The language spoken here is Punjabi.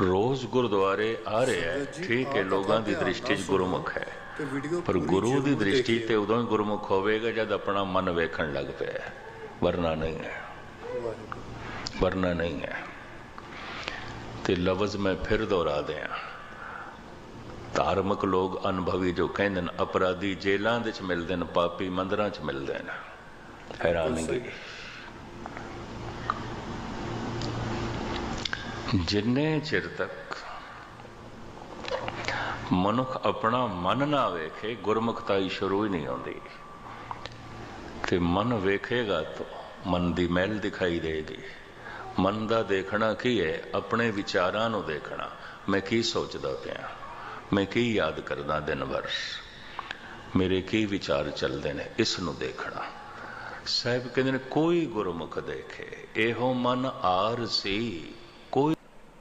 ਰੋਜ਼ ਗੁਰਦੁਆਰੇ ਆ ਰਿਹਾ ਹੈ, ਠੀਕ ਹੈ, ਲੋਕਾਂ ਦੀ ਦ੍ਰਿਸ਼ਟੀ 'ਚ ਗੁਰਮੁਖ ਹੈ। ਪਰ ਗੁਰੂ ਦੀ ਦ੍ਰਿਸ਼ਟੀ ਤੇ ਉਦੋਂ ਹੀ ਗੁਰਮੁਖ ਹੋਵੇਗਾ ਜਦ ਆਪਣਾ ਮਨ ਵੇਖਣ ਲੱਗ ਪਿਆ ਵਰਨਾ ਨਹੀਂ ਹੈ। ਵਰਨਾ ਨਹੀਂ ਹੈ। ਤੇ ਲਫ਼ਜ਼ ਮੈਂ ਫਿਰ ਦੁਹਰਾ ਦਿਆਂ। ਧਾਰਮਿਕ ਲੋਕ ਅਨੁਭਵੀ ਜੋ ਕਹਿੰਦੇ ਨੇ, ਅਪਰਾਧੀ ਜੇਲ੍ਹਾਂ ਦੇ ਵਿੱਚ ਮਿਲਦੇ ਨੇ, ਪਾਪੀ ਮੰਦਰਾਂ 'ਚ ਮਿਲਦੇ ਨੇ। ਹੈਰਾਨਗੀ। ਜਿੰਨੇ ਚਿਰ ਤੱਕ ਮਨੁੱਖ ਆਪਣਾ ਮਨ ਨਾ ਵੇਖੇ, ਗੁਰਮੁਖਤਾਈ ਸ਼ੁਰੂ ਹੀ ਨਹੀਂ ਹੁੰਦੀ ਤੇ ਮਨ ਵੇਖੇਗਾ ਤਾਂ ਮਨ ਦੀ ਮਹਿਲ ਦਿਖਾਈ ਦੇਗੀ। ਮਨ ਦਾ ਦੇਖਣਾ ਕੀ ਹੈ? ਆਪਣੇ ਵਿਚਾਰਾਂ ਨੂੰ ਦੇਖਣਾ। ਮੈਂ ਕੀ ਸੋਚਦਾ ਪਿਆ? ਮੈਂ ਕੀ ਯਾਦ ਕਰਦਾ ਦਿਨ ਭਰ ਮੇਰੇ ਕੀ ਵਿਚਾਰ ਚੱਲਦੇ ਨੇ? ਇਸ ਨੂੰ ਦੇਖਣਾ। ਸਾਹਿਬ ਕਹਿੰਦੇ ਨੇ, ਕੋਈ ਗੁਰਮੁਖ ਦੇਖੇ। ਇਹੋ ਮਨ ਆਰ ਸੀ।